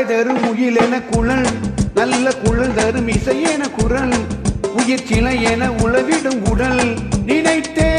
வெட்கம்தான் தரும் உயில் என குழல் நல்ல குழல் தரும் இசை என குரல் உயிர் சிலை என உளவிடும் உடல் நினைத்தே